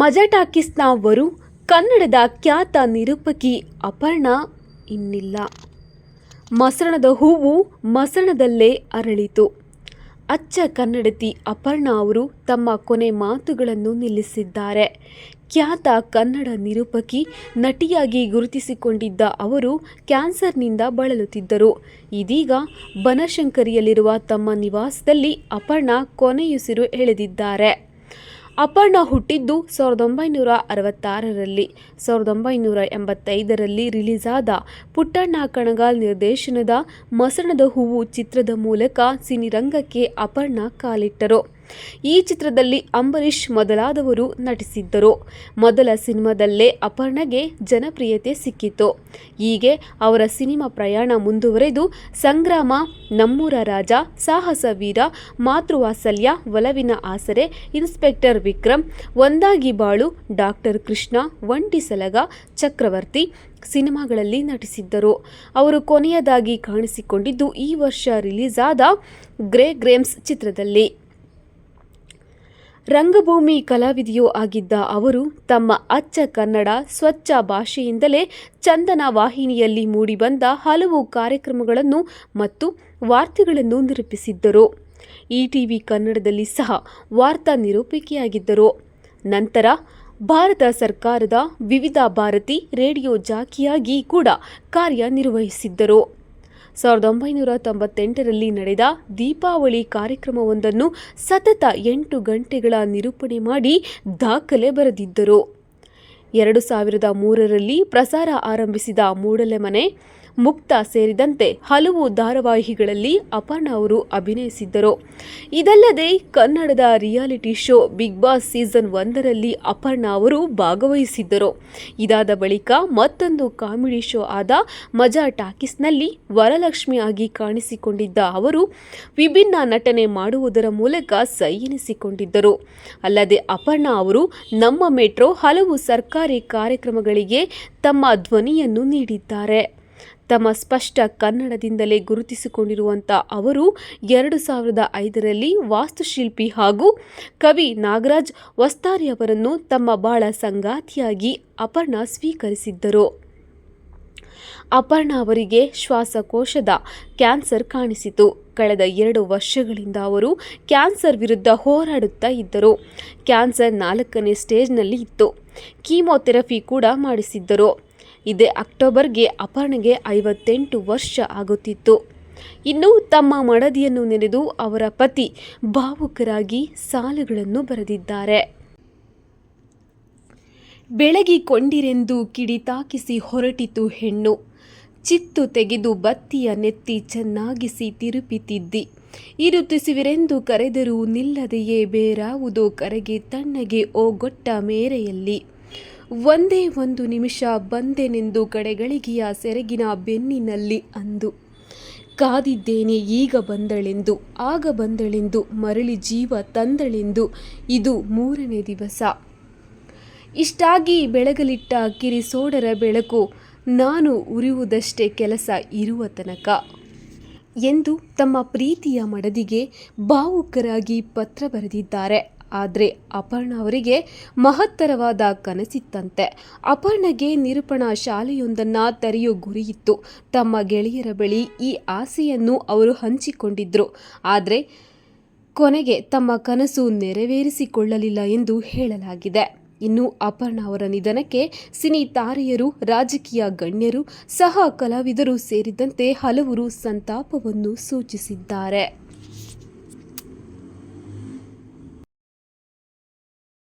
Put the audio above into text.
ಮಜಾ ಟಾಕೀಸ್ನ ವರು ಕನ್ನಡದ ಖ್ಯಾತ ನಿರೂಪಕಿ ಅಪರ್ಣ ಇನ್ನಿಲ್ಲ. ಮಸರಣದ ಹೂವು ಮಸರಣದಲ್ಲೇ ಅರಳಿತು. ಅಚ್ಚ ಕನ್ನಡತಿ ಅಪರ್ಣ ಅವರು ತಮ್ಮ ಕೊನೆ ಮಾತುಗಳನ್ನು ನಿಲ್ಲಿಸಿದ್ದಾರೆ. ಖ್ಯಾತ ಕನ್ನಡ ನಿರೂಪಕಿ ನಟಿಯಾಗಿ ಗುರುತಿಸಿಕೊಂಡಿದ್ದ ಅವರು ಕ್ಯಾನ್ಸರ್ನಿಂದ ಬಳಲುತ್ತಿದ್ದರು. ಇದೀಗ ಬನಶಂಕರಿಯಲ್ಲಿರುವ ತಮ್ಮ ನಿವಾಸದಲ್ಲಿ ಅಪರ್ಣ ಕೊನೆಯುಸಿರು ಎಳೆದಿದ್ದಾರೆ. ಅಪರ್ಣಾ ಹುಟ್ಟಿದ್ದು ಸಾವಿರದ ಒಂಬೈನೂರ ಅರವತ್ತಾರರಲ್ಲಿ. ಸಾವಿರದ ಒಂಬೈನೂರ ಎಂಬತ್ತೈದರಲ್ಲಿ ರಿಲೀಸ್ ಆದ ಪುಟ್ಟಣ್ಣ ಕಣಗಾಲ್ ನಿರ್ದೇಶನದ ಮಸಣದ ಹೂವು ಚಿತ್ರದ ಮೂಲಕ ಸಿನಿರಂಗಕ್ಕೆ ಅಪರ್ಣ ಕಾಲಿಟ್ಟರು. ಈ ಚಿತ್ರದಲ್ಲಿ ಅಂಬರೀಷ್ ಮೊದಲಾದವರು ನಟಿಸಿದ್ದರು. ಮೊದಲ ಸಿನಿಮಾದಲ್ಲೇ ಅಪರ್ಣಗೆ ಜನಪ್ರಿಯತೆ ಸಿಕ್ಕಿತು ಹೀಗೆ ಅವರ ಸಿನಿಮಾ ಪ್ರಯಾಣ ಮುಂದುವರೆದು ಸಂಗ್ರಾಮ, ನಮ್ಮೂರ ರಾಜ, ಸಾಹಸ ವೀರ, ಮಾತೃವಾತ್ಸಲ್ಯ, ಒಲವಿನ ಆಸರೆ, ಇನ್ಸ್ಪೆಕ್ಟರ್ ವಿಕ್ರಮ್, ಒಂದಾಗಿ ಬಾಳು, ಡಾಕ್ಟರ್ ಕೃಷ್ಣ, ಒಂಟಿ ಸಲಗ, ಚಕ್ರವರ್ತಿ ಸಿನಿಮಾಗಳಲ್ಲಿ ನಟಿಸಿದ್ದರು. ಅವರು ಕೊನೆಯದಾಗಿ ಕಾಣಿಸಿಕೊಂಡಿದ್ದು ಈ ವರ್ಷ ರಿಲೀಸ್ ಆದ ಗ್ರೇ ಗ್ರೇಮ್ಸ್ ಚಿತ್ರದಲ್ಲಿ. ರಂಗಭೂಮಿ ಕಲಾವಿದೆಯೂ ಆಗಿದ್ದ ಅವರು ತಮ್ಮ ಅಚ್ಚ ಕನ್ನಡ ಸ್ವಚ್ಛ ಭಾಷೆಯಿಂದಲೇ ಚಂದನ ವಾಹಿನಿಯಲ್ಲಿ ಮೂಡಿಬಂದ ಹಲವು ಕಾರ್ಯಕ್ರಮಗಳನ್ನು ಮತ್ತು ವಾರ್ತೆಗಳನ್ನು ನಿರೂಪಿಸಿದ್ದರು. ಇಟಿವಿ ಕನ್ನಡದಲ್ಲಿ ಸಹ ವಾರ್ತಾ ನಿರೂಪಿಕೆಯಾಗಿದ್ದರು. ನಂತರ ಭಾರತ ಸರ್ಕಾರದ ವಿವಿಧ ಭಾರತಿ ರೇಡಿಯೋ ಜಾಕಿಯಾಗಿ ಕೂಡ ಕಾರ್ಯನಿರ್ವಹಿಸಿದ್ದರು ಸಾವಿರದ ಒಂಬೈನೂರ ತೊಂಬತ್ತೆಂಟರಲ್ಲಿ ನಡೆದ ದೀಪಾವಳಿ ಕಾರ್ಯಕ್ರಮವೊಂದನ್ನು ಸತತ ಎಂಟು ಗಂಟೆಗಳ ನಿರೂಪಣೆ ಮಾಡಿ ದಾಖಲೆ ಬರೆದಿದ್ದರು. ಎರಡು ಸಾವಿರದ ಮೂರರಲ್ಲಿ ಪ್ರಸಾರ ಆರಂಭಿಸಿದ ಮೂಡಲೆಮನೆ ಮುಕ್ತ ಸೇರಿದಂತೆ ಹಲವು ಧಾರಾವಾಹಿಗಳಲ್ಲಿ ಅಪರ್ಣ ಅವರು ಅಭಿನಯಿಸಿದ್ದರು. ಇದಲ್ಲದೆ ಕನ್ನಡದ reality show big boss season ಒಂದರಲ್ಲಿ ಅಪರ್ಣ ಅವರು ಭಾಗವಹಿಸಿದ್ದರು. ಇದಾದ ಬಳಿಕ ಮತ್ತೊಂದು ಕಾಮಿಡಿ ಶೋ ಆದ ಮಜಾ ಟಾಕೀಸ್ನಲ್ಲಿ ವರಲಕ್ಷ್ಮಿ ಆಗಿ ಕಾಣಿಸಿಕೊಂಡಿದ್ದ ಅವರು ವಿಭಿನ್ನ ನಟನೆ ಮಾಡುವುದರ ಮೂಲಕ ಸೈ ಎನಿಸಿಕೊಂಡಿದ್ದರು ಅಲ್ಲದೆ ಅಪರ್ಣ ಅವರು ನಮ್ಮ ಮೆಟ್ರೋ ಹಲವು ಸರ್ಕಾರಿ ಕಾರ್ಯಕ್ರಮಗಳಿಗೆ ತಮ್ಮ ಧ್ವನಿಯನ್ನು ನೀಡಿದ್ದಾರೆ. ತಮ್ಮ ಸ್ಪಷ್ಟ ಕನ್ನಡದಿಂದಲೇ ಗುರುತಿಸಿಕೊಂಡಿರುವಂಥ ಅವರು ಎರಡು ಸಾವಿರದ ಐದರಲ್ಲಿ ವಾಸ್ತುಶಿಲ್ಪಿ ಹಾಗೂ ಕವಿ ನಾಗರಾಜ್ ವಸ್ತಾರಿ ಅವರನ್ನು ತಮ್ಮ ಬಾಳ ಸಂಗಾತಿಯಾಗಿ ಅಪರ್ಣ ಸ್ವೀಕರಿಸಿದ್ದರು. ಅಪರ್ಣ ಅವರಿಗೆ ಶ್ವಾಸಕೋಶದ ಕ್ಯಾನ್ಸರ್ ಕಾಣಿಸಿತು. ಕಳೆದ ಎರಡು ವರ್ಷಗಳಿಂದ ಅವರು ಕ್ಯಾನ್ಸರ್ ವಿರುದ್ಧ ಹೋರಾಡುತ್ತಾ ಇದ್ದರು. ಕ್ಯಾನ್ಸರ್ ನಾಲ್ಕನೇ ಸ್ಟೇಜ್ನಲ್ಲಿ ಇತ್ತು. ಕೀಮೋಥೆರಪಿ ಕೂಡ ಮಾಡಿಸಿದ್ದರು. ಇದೇ ಅಕ್ಟೋಬರ್ಗೆ ಅಪರ್ಣಗೆ ಐವತ್ತೆಂಟು ವರ್ಷ ಆಗುತ್ತಿತ್ತು. ಇನ್ನು ತಮ್ಮ ಮಡದಿಯನ್ನು ನೆನೆದು ಅವರ ಪತಿ ಭಾವುಕರಾಗಿ ಸಾಲುಗಳನ್ನು ಬರೆದಿದ್ದಾರೆ. ಬೆಳಗಿಕೊಂಡಿರೆಂದು ಕಿಡಿತಾಕಿಸಿ ಹೊರಟಿತು ಹೆಣ್ಣು. ಚಿತ್ತು ತೆಗೆದು ಬತ್ತಿಯ ನೆತ್ತಿ ಚೆನ್ನಾಗಿಸಿ ತಿರುಪಿತಿದ್ದಿ ಇರುತ್ತಿಸುವಿರೆಂದು ಕರೆದರೂ ನಿಲ್ಲದೆಯೇ ಬೇರಾವುದೋ ಕರೆಗೆ ತಣ್ಣಗೆ ಓ ಗೊಟ್ಟ ಮೇರೆಯಲ್ಲಿ. ಒಂದೇ ಒಂದು ನಿಮಿಷ ಬಂದೆನೆಂದು ಕಡೆಗಳಿಗೆಯ ಸೆರಗಿನ ಬೆನ್ನಿನಲ್ಲಿ ಅಂದು. ಕಾದಿದ್ದೇನೆ ಈಗ ಬಂದಳೆಂದು, ಆಗ ಬಂದಳೆಂದು, ಮರಳಿ ಜೀವ ತಂದಳೆಂದು, ಇದು ಮೂರನೇ ದಿವಸ. ಇಷ್ಟಾಗಿ ಬೆಳಗಲಿಟ್ಟ ಕಿರಿಸೋಡರ ಬೆಳಕು ನಾನು ಉರಿಯುವುದಷ್ಟೇ ಕೆಲಸ ಇರುವ ತನಕ ಎಂದು ತಮ್ಮ ಪ್ರೀತಿಯ ಮಡದಿಗೆ ಭಾವುಕರಾಗಿ ಪತ್ರ ಬರೆದಿದ್ದಾರೆ. ಆದರೆ ಅಪರ್ಣ ಅವರಿಗೆ ಮಹತ್ತರವಾದ ಕನಸಿತ್ತಂತೆ. ಅಪರ್ಣಗೆ ನಿರೂಪಣಾ ಶಾಲೆಯೊಂದನ್ನು ತೆರೆಯೋ ಗುರಿಯಿತ್ತು. ತಮ್ಮ ಗೆಳೆಯರ ಬಳಿ ಈ ಆಸೆಯನ್ನು ಅವರು ಹಂಚಿಕೊಂಡಿದ್ದರು ಆದರೆ ಕೊನೆಗೆ ತಮ್ಮ ಕನಸು ನೆರವೇರಿಸಿಕೊಳ್ಳಲಿಲ್ಲ ಎಂದು ಹೇಳಲಾಗಿದೆ. ಇನ್ನು ಅಪರ್ಣ ಅವರ ನಿಧನಕ್ಕೆ ಸಿನಿ ತಾರೆಯರು ರಾಜಕೀಯ ಗಣ್ಯರು ಸಹ ಕಲಾವಿದರು ಸೇರಿದಂತೆ ಹಲವರು ಸಂತಾಪವನ್ನು ಸೂಚಿಸಿದ್ದಾರೆ.